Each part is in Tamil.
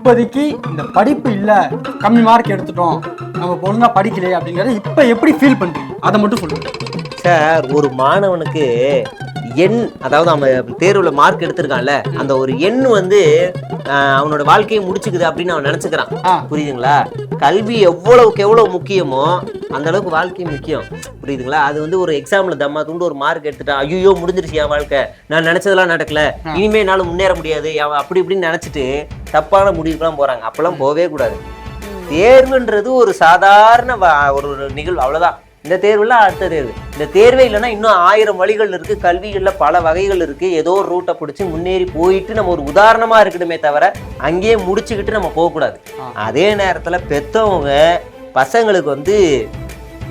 இப்போதைக்கு இந்த படிப்பு இல்ல கம்மி மார்க் எடுத்துட்டோம். நம்ம இப்ப ஒழுங்கா படிக்கலையே அப்படிங்கறத இப்ப எப்படி ஃபீல் பண்றீங்க? அதை மட்டும் சொல்லுங்க. சார் ஒரு மாணவனுக்கு எண் அதாவது அவன் தேர்வுல மார்க் எடுத்திருக்கான்ல அந்த ஒரு எண் வந்து அவனோட வாழ்க்கையை முடிச்சுக்குது அப்படின்னு அவன் நினைச்சுக்கிறான். புரியுதுங்களா? கல்வி எவ்வளவுக்கு எவ்வளவு முக்கியமோ அந்த அளவுக்கு வாழ்க்கை முக்கியம். புரியுதுங்களா? அது வந்து ஒரு எக்ஸாம்ல தம்மா துண்டு ஒரு மார்க் எடுத்துட்டான் ஐயோ முடிஞ்சிருச்சு என் வாழ்க்கை. நான் நினைச்சதெல்லாம் நடக்கல. இனிமே என்னால முன்னேற முடியாது. அப்படி இப்படின்னு நினைச்சிட்டு தப்பான முடிவுக்கெல்லாம் போறாங்க. அப்பெல்லாம் போவே கூடாது. தேர்வுன்றது ஒரு சாதாரண ஒரு நிகழ்வு. அவ்வளவுதான். இந்த தேர்வுல அடுத்த தேர்வு. இந்த தேர்வே இல்லைன்னா இன்னும் ஆயிரம் வழிகள் இருக்கு கல்விகள்ல பல வகைகள் இருக்கு. ஏதோ ஒரு ரூட்டை பிடிச்சி முன்னேறி போயிட்டு நம்ம ஒரு உதாரணமா இருக்கணுமே தவிர அங்கேயே முடிச்சுக்கிட்டு நம்ம போகக்கூடாது. அதே நேரத்துல பெத்தவங்க பசங்களுக்கு வந்து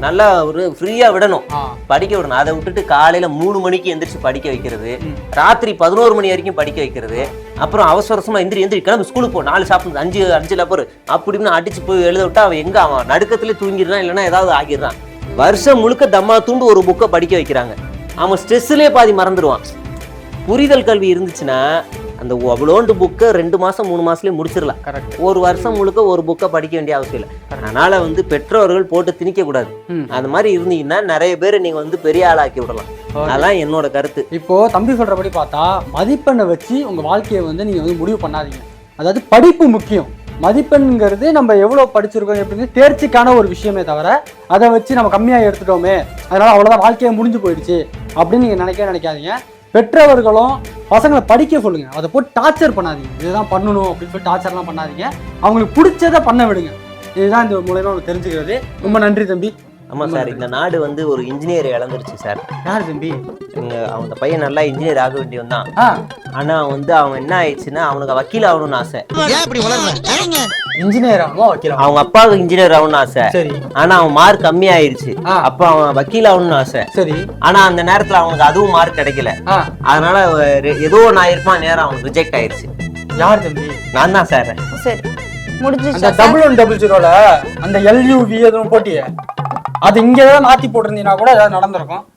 நல்லா ஒரு ஃப்ரீயா விடணும். படிக்க விடணும். அதை விட்டுட்டு காலையில மூணு மணிக்கு எந்திரிச்சு படிக்க வைக்கிறது. ராத்திரி பதினோரு மணி வரைக்கும் படிக்க வைக்கிறது. அப்புறம் அவசர அவசரமா எந்திரி எந்திரி கிளம்பு ஸ்கூலுக்கு போ. நாலு சாப்பிடுது அஞ்சு அஞ்சு லப்பர் அப்படின்னு அடிச்சு போய் எழுத விட்டா அவன் எங்க அவன்? நடுக்கத்துல தூங்கிடுறான் இல்லைன்னா ஏதாவது ஆகிடுறான். வருஷம் முழுக்க தம்மா தூண்டு ஒரு புக்கை படிக்க வைக்கிறாங்க. அவன் ஸ்ட்ரெஸ்லேயே பாதி மறந்துடுவான். புரிதல் கல்வி இருந்துச்சுன்னா அந்த அவ்வளோண்டு புக்கை ரெண்டு மாசம் மூணு மாசத்துலயே முடிச்சிடலாம். கரெக்ட் ஒரு வருஷம் முழுக்க ஒரு புக்கை படிக்க வேண்டிய அவசியம் இல்லை. அதனால வந்து பெற்றோர்கள் போட்டு திணிக்க கூடாது ம். அது மாதிரி இருந்தீங்கன்னா நிறைய பேர் நீங்க வந்து பெரிய ஆளாக்கி விடலாம். அதான் என்னோட கருத்து. இப்போ தம்பி சொல்றபடி பார்த்தா மதிப்பெண்ணை வச்சு உங்க வாழ்க்கையை வந்து நீங்க வந்து முடிவு பண்ணாதீங்க. அதாவது படிப்பு முக்கியம். மதிப்பெண்ங்கிறது நம்ம எவ்வளவு படிச்சிருக்கோம் எப்படின்னு தேர்ச்சிக்கான ஒரு விஷயமே தவிர அதை வச்சு நம்ம கம்மியாக எடுத்துட்டோமே அதனால அவ்வளோதான் வாழ்க்கையே முடிஞ்சு போயிடுச்சு அப்படின்னு நீங்க நினைக்கவே நினைக்காதீங்க. பெற்றவர்களும் பசங்களை படிக்க சொல்லுங்க. அதை போட்டு டார்ச்சர் பண்ணாதீங்க. இதுதான் பண்ணணும் அப்படின்னு சொல்லி டார்ச்சர்லாம் பண்ணாதீங்க. அவங்களுக்கு பிடிச்சதை பண்ண விடுங்க. இதுதான் இந்த மூலயமா அவங்க தெரிஞ்சுக்கிறது. ரொம்ப நன்றி தம்பி. ஆமா சார் இந்த நாடு வந்து ஒரு இன்ஜினியர் இழந்துருச்சு சார். யார் தம்பி? அந்த பையன் நல்லா இன்ஜினியர் ஆக வேண்டியவன் தான் ஆ. ஆனா வந்து அவன் என்ன ஆயிடுச்சுன்னா அவனுக்கு வக்கீல் ஆகணும்னு ஆசை. இன்ஜினியர் அவங்க அப்பாவுக்கு இன்ஜினியர் ஆகணும்னு ஆசை. சரி. ஆனா அவன் மார்க் கம்மி ஆயிருச்சு ஆ. அப்ப அவன் வக்கீல் ஆகணும்னு ஆசை. சரி. ஆனா அந்த நேரத்துல அவனுக்கு அதுவும் மார்க் கிடைக்கல. அதனால ஏதோ நான் இருப்பான் நேரம் அவனுக்கு ரிஜெக்ட் ஆயிருச்சு. யார் தம்பி? நான் தான் சார். சரி சார் டபுள் ஒன் டபுள் ஜீரோல அந்த எல்யூவி எதுவும் போட்டியே? அது இங்கே ஏதாவது மாற்றி போட்டிருந்தீங்கன்னா கூட ஏதாவது நடந்திருக்கும்.